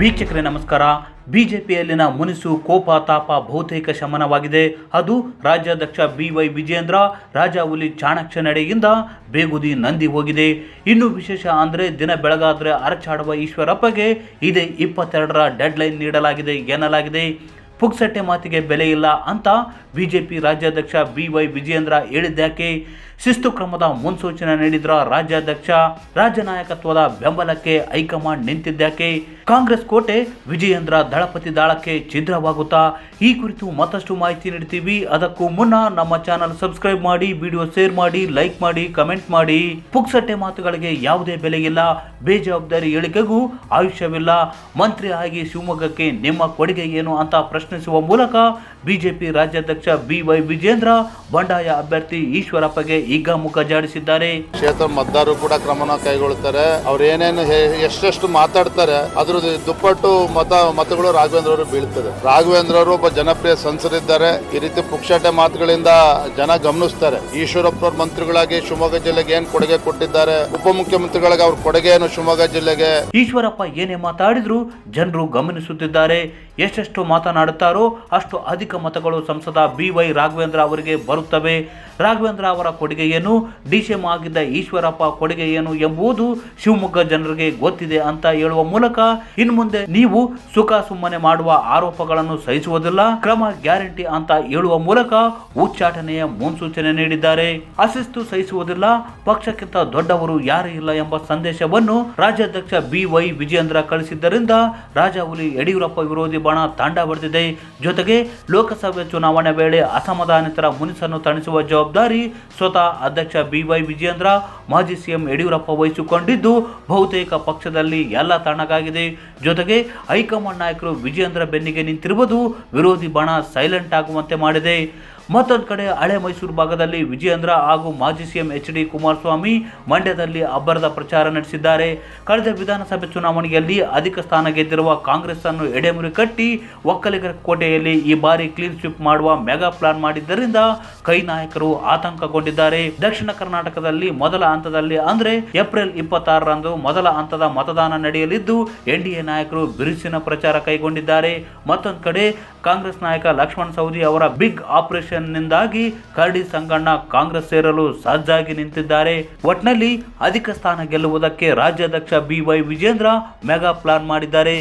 ವೀಕ್ಷಕರೇ ನಮಸ್ಕಾರ. ಬಿಜೆಪಿಯಲ್ಲಿನ ಮುನಿಸು, ಕೋಪ, ತಾಪ ಬಹುತೇಕ ಶಮನವಾಗಿದೆ. ಅದು ರಾಜ್ಯಾಧ್ಯಕ್ಷ ಬಿ ವೈ ವಿಜೇಂದ್ರ ರಾಜಾಹುಲಿ ಚಾಣಕ್ಯ ನಡೆಯಿಂದ ಬೇಗುದಿ ನಂದಿ ಹೋಗಿದೆ. ಇನ್ನು ವಿಶೇಷ ಅಂದರೆ ದಿನ ಬೆಳಗಾದರೆ ಅರಚಾಡುವ ಈಶ್ವರಪ್ಪಗೆ ಇದೇ ಇಪ್ಪತ್ತೆರಡರ ಡೆಡ್ಲೈನ್ ನೀಡಲಾಗಿದೆ ಎನ್ನಲಾಗಿದೆ. ಪುಕ್ಸಟ್ಟೆ ಮಾತಿಗೆ ಬೆಲೆ ಇಲ್ಲ ಅಂತ ಬಿಜೆಪಿ ರಾಜ್ಯಾಧ್ಯಕ್ಷ ಬಿ ವೈ ವಿಜಯೇಂದ್ರ ಹೇಳಿದ್ಯಾಕೆ ಶಿಸ್ತು ಕ್ರಮದ ಮುನ್ಸೂಚನೆ ನೀಡಿದ್ರ ರಾಜ್ಯಾಧ್ಯಕ್ಷ ರಾಜ್ಯ ನಾಯಕತ್ವದ ಬೆಂಬಲಕ್ಕೆ ಹೈಕಮಾಂಡ್ ನಿಂತಿದ್ದಾಕೆ ಕಾಂಗ್ರೆಸ್ ಕೋಟೆ ವಿಜಯೇಂದ್ರ ದಳಪತಿ ದಾಳಕ್ಕೆ ಛಿದ್ರವಾಗುತ್ತಾ? ಈ ಕುರಿತು ಮತ್ತಷ್ಟು ಮಾಹಿತಿ ನೀಡ್ತೀವಿ. ಅದಕ್ಕೂ ಮುನ್ನ ನಮ್ಮ ಚಾನಲ್ ಸಬ್ಸ್ಕ್ರೈಬ್ ಮಾಡಿ, ವಿಡಿಯೋ ಶೇರ್ ಮಾಡಿ, ಲೈಕ್ ಮಾಡಿ, ಕಮೆಂಟ್ ಮಾಡಿ. ಪುಕ್ಸಟ್ಟೆ ಮಾತುಗಳಿಗೆ ಯಾವುದೇ ಬೆಲೆ ಇಲ್ಲ. ಬೇಜವಾಬ್ದಾರಿ ಹೇಳಿಕೆಗೂ ಆಯುಷ್ಯವಿಲ್ಲ. ಮಂತ್ರಿ ಆಗಿ ಶಿವಮೊಗ್ಗಕ್ಕೆ ನಿಮ್ಮ ಕೊಡುಗೆ ಏನು ಅಂತ ಪ್ರಶ್ನಿಸುವ ಮೂಲಕ ಬಿಜೆಪಿ ರಾಜ್ಯಾಧ್ಯಕ್ಷ ಬಿವೈ ವಿಜೇಂದ್ರ ಬಂಡಾಯ ಅಭ್ಯರ್ಥಿ ಈಶ್ವರಪ್ಪಗೆ ಈಗ ಮುಖ ಜಾಡಿಸಿದ್ದಾರೆ. ಕ್ಷೇತ್ರ ಮತದಾರರು ಕೂಡ ಕ್ರಮನ ಕೈಗೊಳ್ಳುತ್ತಾರೆ ಅವ್ರು ಏನೇನು ಎಷ್ಟೆಷ್ಟು ಮಾತಾಡ್ತಾರೆ ಅದ್ರ ದುಪ್ಪಟ್ಟು ಮತ ಮತಗಳು ರಾಘವೇಂದ್ರ ಅವರು ಬೀಳ್ತದೆ. ರಾಘವೇಂದ್ರ ಅವರು ಒಬ್ಬ ಜನಪ್ರಿಯ ಸಂಸದಿದ್ದಾರೆ. ಈ ರೀತಿ ಪುಕ್ಷಾಟೆ ಮಾತುಗಳಿಂದ ಜನ ಗಮನಿಸ್ತಾರೆ. ಈಶ್ವರಪ್ಪ ಅವ್ರ ಮಂತ್ರಿಗಳಾಗಿ ಶಿವಮೊಗ್ಗ ಜಿಲ್ಲೆಗೆ ಏನ್ ಕೊಡುಗೆ ಕೊಟ್ಟಿದ್ದಾರೆ ಉಪಮುಖ್ಯಮಂತ್ರಿಗಳಿಗೆ ಅವ್ರ ಕೊಡುಗೆ ಏನು ಶಿವಮೊಗ್ಗ ಜಿಲ್ಲೆಗೆ. ಈಶ್ವರಪ್ಪ ಏನೇ ಮಾತಾಡಿದ್ರು ಜನರು ಗಮನಿಸುತ್ತಿದ್ದಾರೆ. ಎಷ್ಟೆಷ್ಟು ಮಾತನಾಡುತ್ತಾರೋ ಅಷ್ಟು ಅಧಿಕ ಮತಗಳು ಸಂಸದ ಬಿ ವೈ ರಾಘವೇಂದ್ರ ಅವರಿಗೆ ಬರುತ್ತವೆ. ರಾಘವೇಂದ್ರ ಅವರ ಕೊಡುಗೆ ಏನು ಡಿಸಿಎಂ ಆಗಿದ್ದ ಈಶ್ವರಪ್ಪ ಕೊಡುಗೆ ಏನು ಎಂಬುದು ಶಿವಮೊಗ್ಗ ಜನರಿಗೆ ಗೊತ್ತಿದೆ ಅಂತ ಹೇಳುವ ಮೂಲಕ ಇನ್ನು ಮುಂದೆ ನೀವು ಸುಖ ಸುಮ್ಮನೆ ಮಾಡುವ ಆರೋಪಗಳನ್ನು ಸಹಿಸುವುದಿಲ್ಲ, ಕ್ರಮ ಗ್ಯಾರಂಟಿ ಅಂತ ಹೇಳುವ ಮೂಲಕ ಉಚ್ಚಾಟನೆಯ ಮುನ್ಸೂಚನೆ ನೀಡಿದ್ದಾರೆ. ಅಶಿಸ್ತು ಸಹಿಸುವುದಿಲ್ಲ, ಪಕ್ಷಕ್ಕಿಂತ ದೊಡ್ಡವರು ಯಾರೂ ಇಲ್ಲ ಎಂಬ ಸಂದೇಶವನ್ನು ರಾಜ್ಯಾಧ್ಯಕ್ಷ ಬಿ ವೈ ವಿಜೇಂದ್ರ ಕಳಿಸಿದ್ದರಿಂದ ರಾಜಾಹುಲಿ ಯಡಿಯೂರಪ್ಪ ವಿರೋಧಿ ಬಣ ತಾಂಡ ಬಡಿದಿದೆ ಜೊತೆಗೆ ಲೋಕಸಭೆ ಚುನಾವಣೆ ವೇಳೆ ಅಸಮಾಧಾನಿತರ ಮುನಿಸನ್ನು ತಣಿಸುವ ಜವಾಬ್ದಾರಿ ಸ್ವತಃ ಅಧ್ಯಕ್ಷ ಬಿ ವೈ ವಿಜೇಂದ್ರ ಮಾಜಿ ಸಿಎಂ ಯಡಿಯೂರಪ್ಪ ವಹಿಸಿಕೊಂಡಿದ್ದು ಬಹುತೇಕ ಪಕ್ಷದಲ್ಲಿ ಎಲ್ಲ ತಣ್ಣಗಾಗಿದೆ ಜೊತೆಗೆ ಹೈಕಮಾಂಡ್ ನಾಯಕರು ವಿಜೇಂದ್ರ ಬೆನ್ನಿಗೆ ನಿಂತಿರುವುದು ವಿರೋಧಿ ಬಣ ಸೈಲೆಂಟ್ ಆಗುವಂತೆ ಮಾಡಿದೆ. ಮತ್ತೊಂದು ಕಡೆ ಹಳೆ ಮೈಸೂರು ಭಾಗದಲ್ಲಿ ವಿಜಯೇಂದ್ರ ಹಾಗೂ ಮಾಜಿ ಸಿಎಂ ಎಚ್ ಡಿ ಕುಮಾರಸ್ವಾಮಿ ಮಂಡ್ಯದಲ್ಲಿ ಅಬ್ಬರದ ಪ್ರಚಾರ ನಡೆಸಿದ್ದಾರೆ. ಕಳೆದ ವಿಧಾನಸಭೆ ಚುನಾವಣೆಯಲ್ಲಿ ಅಧಿಕ ಸ್ಥಾನ ಗೆದ್ದಿರುವ ಕಾಂಗ್ರೆಸ್ ಅನ್ನು ಎಡೆಮುರಿ ಕಟ್ಟಿ ಒಕ್ಕಲಿಗರ ಕೋಟೆಯಲ್ಲಿ ಈ ಬಾರಿ ಕ್ಲೀನ್ ಸ್ವೀಪ್ ಮಾಡುವ ಮೆಗಾ ಪ್ಲಾನ್ ಮಾಡಿದ್ದರಿಂದ ಕೈ ನಾಯಕರು ಆತಂಕಗೊಂಡಿದ್ದಾರೆ. ದಕ್ಷಿಣ ಕರ್ನಾಟಕದಲ್ಲಿ ಮೊದಲ ಹಂತದಲ್ಲಿ ಅಂದ್ರೆ ಏಪ್ರಿಲ್ ಇಪ್ಪತ್ತಾರರಂದು ಮೊದಲ ಹಂತದ ಮತದಾನ ನಡೆಯಲಿದ್ದು, ಎನ್ಡಿಎ ನಾಯಕರು ಬಿರುಸಿನ ಪ್ರಚಾರ ಕೈಗೊಂಡಿದ್ದಾರೆ. ಮತ್ತೊಂದು ಕಡೆ, ಕಾಂಗ್ರೆಸ್ ನಾಯಕ ಲಕ್ಷ್ಮಣ್ ಸವದಿ ಅವರ ಬಿಗ್ ಆಪರೇಷನ್ ನಿಂದಾಗಿ ಕರಡಿ ಸಂಗಣ್ಣ ಕಾಂಗ್ರೆಸ್ ಸೇರಲು ಸಜ್ಜಾಗಿ ನಿಂತಿದ್ದಾರೆ. ಒಟ್ನಲ್ಲಿ ಅಧಿಕ ಸ್ಥಾನ ಗೆಲ್ಲುವುದಕ್ಕೆ ರಾಜ್ಯಾಧ್ಯಕ್ಷ B Y Vijayendra mega plan ಮಾಡಿದ್ದಾರೆ.